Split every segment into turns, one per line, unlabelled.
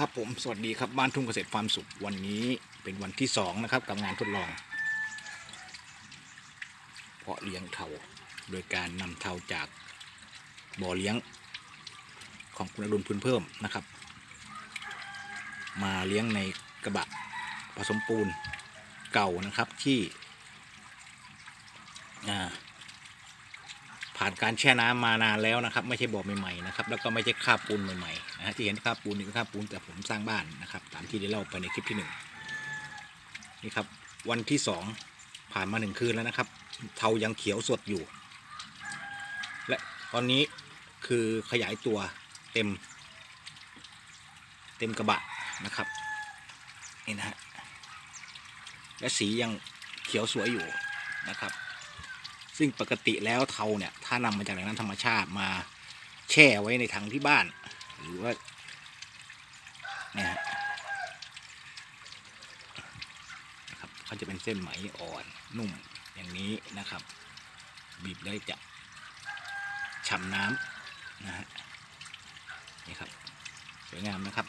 ครับผมสวัสดีครับบ้านทุ่งเกษตรฟาร์มสุขวันนี้เป็นวันที่สองนะครับกับงานทดลอง เพาะเลี้ยงเทาโดยการนำเทาจากบ่อเลี้ยงของคุณอดุลพื้นเพิ่มนะครับ มาเลี้ยงในกระบะผสมปูนเก่านะครับที่อ่า ผ่านการแช่น้ำมานานแล้วนะครับไม่ใช่บ่อใหม่ๆนะครับแล้วก็ไม่ใช่คาบปูนใหม่ๆนะฮะที่เห็นคาบปูนนี่คือคาบปูนแต่ผมสร้างบ้านนะครับตามที่ได้เล่าไปในคลิปที่หนึ่งนี่ครับวันที่สองผ่านมาหนึ่งคืนแล้วนะครับเทายังเขียวสดอยู่ และตอนนี้คือขยายตัวเต็ม เต็มกระบะนะครับนี่นะฮะและสียังเขียวสวยอยู่นะครับ ซึ่งปกติแล้วเทาเนี่ยถ้านำมาจากแหล่งน้ำธรรมชาติมาแช่ไว้ในถังที่บ้าน หรือว่าเนี่ยนะครับเขาจะเป็นเส้นไหมอ่อนนุ่มอย่างนี้นะครับ บีบเลยจะฉ่ำน้ำนะฮะนี่ครับสวยงามนะครับ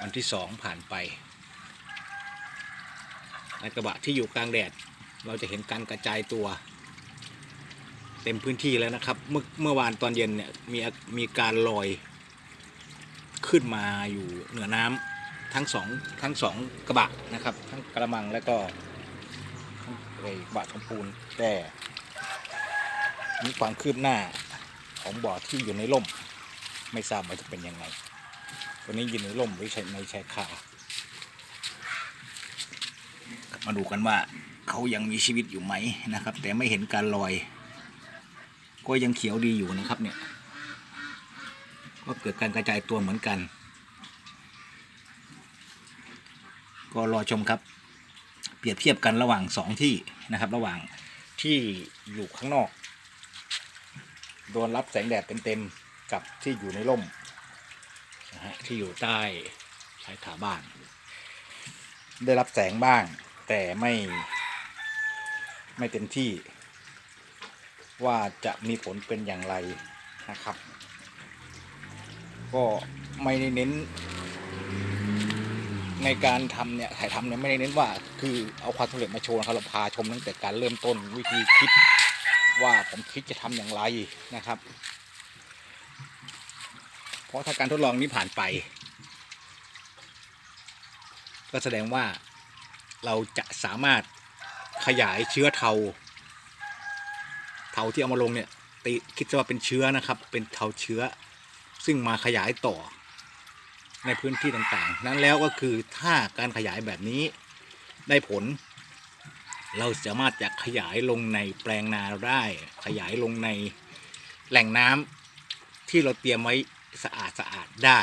วันที่สองผ่านไป ในกระบะที่อยู่กลางแดด เราจะเห็นการกระจายตัว เต็มพื้นที่แล้วนะครับ เมื่อเมื่อวานตอนเย็นเนี่ยมีมีการลอยขึ้นมาอยู่เหนือน้ำทั้งสองทั้งสองกระบะนะครับ ทั้งกระมังแล้วก็ไอ้กระบะทองปูนแต่มีความคืบหน้าของบ่อที่อยู่ในร่ม ไม่ทราบว่าจะเป็นยังไง ตัวนี้อยู่ในร่มหรือในชายคา มาดูกันว่าเขายังมีชีวิตอยู่ไหมนะครับ แต่ไม่เห็นการลอย ก็ยังเขียวดีอยู่นะครับเนี่ยก็เกิดการกระจายตัวเหมือนกัน ก็รอชมครับ เปรียบเทียบกันระหว่างสองที่นะครับ ระหว่างที่อยู่ข้างนอก โดนรับแสงแดดเต็มๆกับที่อยู่ในร่มนะฮะที่อยู่ใต้ชายคาบ้าน ได้รับแสงบ้าง แต่ไม่ไม่เต็มที่ ว่าจะมีผลเป็นอย่างไรนะครับ ก็ไม่ได้เน้น ในการทำเนี่ยถ่ายทำเนี่ยไม่ได้เน้นว่า คือเอาความสำเร็จมาโชว์นะครับเราพาชมตั้งแต่การเริ่มต้นวิธีคิดว่าผมคิดจะทำอย่างไรนะครับ เพราะถ้าการทดลองนี้ผ่านไป ก็แสดงว่าเราจะสามารถขยายเชื้อเทา เทาที่เอามาลงเนี่ยติคิดว่าเป็นเชื้อนะครับ เป็นเทาเชื้อ ซึ่งมาขยายต่อในพื้นที่ต่างๆ นั้นแล้วก็คือถ้าการขยายแบบนี้ได้ผล เราสามารถจะขยายลงในแปลงนาได้ ขยายลงในแหล่งน้ำที่เราเตรียมไว้สะอาดสะอาดได้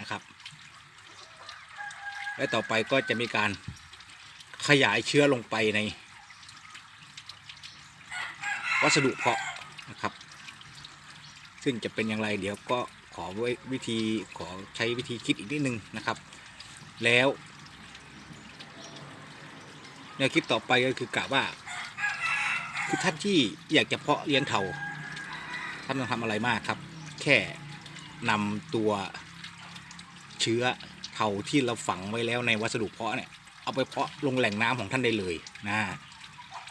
นะครับ และต่อไปก็จะมีการขยายเชื้อลงไปใน วัสดุเพาะนะครับ ซึ่งจะเป็นอย่างไรเดี๋ยวก็ขอไว้วิธีขอใช้วิธีคิดอีกนิดนึงนะครับ แล้วแนวคิดต่อไปก็คือกะว่า คือท่านที่อยากจะเพาะเลี้ยงเถาท่านต้องทำอะไรมากครับ แค่นำตัวเชื้อ เถาที่เราฝังไว้แล้วในวัสดุเพาะเนี่ยเอาไปเพาะลงแหล่งน้ำของท่านได้เลยนะ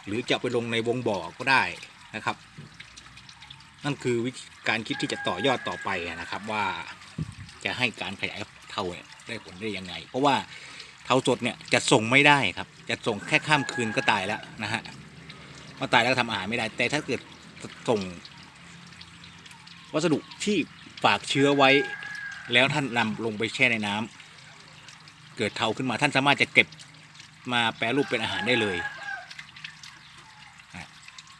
หรือจะไปลงในวงบ่อก็ได้นะครับ นั่นคือวิธีการคิดที่จะต่อยอดต่อไปนะครับว่าจะให้การขยายเทาเนี่ยได้ผลได้ยังไง เพราะว่าเทาสดเนี่ยจะส่งไม่ได้ครับ จะส่งแค่ข้ามคืนก็ตายแล้วนะฮะพอตายแล้วทำอาหารไม่ได้ แต่ถ้าเกิดส่ง วัสดุที่ฝากเชื้อไว้ แล้วท่านนำลงไปแช่ในน้ำ เกิดเทาขึ้นมาท่านสามารถจะเก็บมาแปรรูปเป็นอาหารได้เลย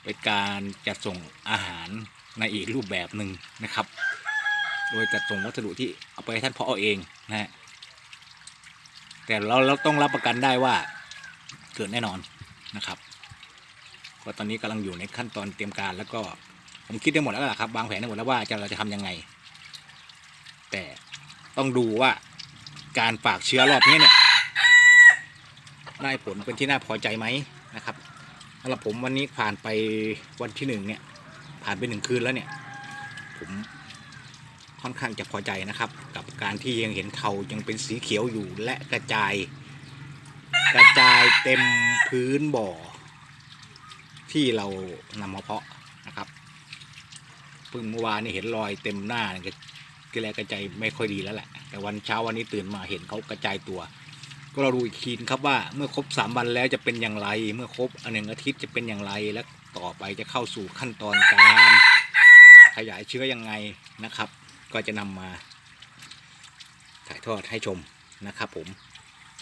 เป็นการจัดส่งอาหารในอีกรูปแบบหนึ่งนะครับ โดยจัดส่งวัสดุที่เอาไปให้ท่านเพาะเอาเองนะฮะ แต่เราเราต้องรับประกันได้ว่าเกิดแน่นอนนะครับ ก็ตอนนี้กำลังอยู่ในขั้นตอนเตรียมการแล้วก็ผมคิดได้หมดแล้วล่ะครับวางแผนได้หมดแล้วว่าจะเราจะทำยังไง แต่ต้องดูว่า การฝากเชื้อรอบนี้เนี่ยได้ผลเป็นที่น่าพอใจไหมนะครับสำหรับผมวันนี้ผ่านไปวันที่หนึ่งเนี่ย ผ่านไปหนึ่งคืนแล้วเนี่ย ผมค่อนข้างจะพอใจนะครับ กับการที่ยังเห็นเทายังเป็นสีเขียวอยู่และกระจาย กระจายเต็มพื้นบ่อ ที่เรานำมาเพาะนะครับเพิ่งเมื่อวานนี่เห็นรอยเต็มหน้า เนี่ยก็ก็แลกระจายไม่ค่อยดีแล้วแหละ แต่วันเช้าวันนี้ตื่นมาเห็นเขากระจายตัว ก็เราดูอีกทีนะครับว่าเมื่อครบสามวันแล้วจะเป็นอย่างไร เมื่อครบอันหนึ่งอาทิตย์จะเป็นอย่างไรและต่อไปจะเข้าสู่ขั้นตอนการขยายเชื้อยังไงนะครับ ก็จะนำมาถ่ายทอดให้ชมนะครับ ผม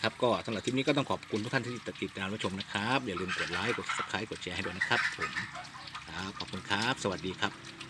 ครับก็สำหรับคลิปนี้ก็ต้องขอบคุณทุกท่านที่ติดตามรับชมนะครับ อย่าลืมกดไลค์กด subscribe กดแชร์ให้ด้วยนะครับผมครับขอบคุณครับ สวัสดีครับ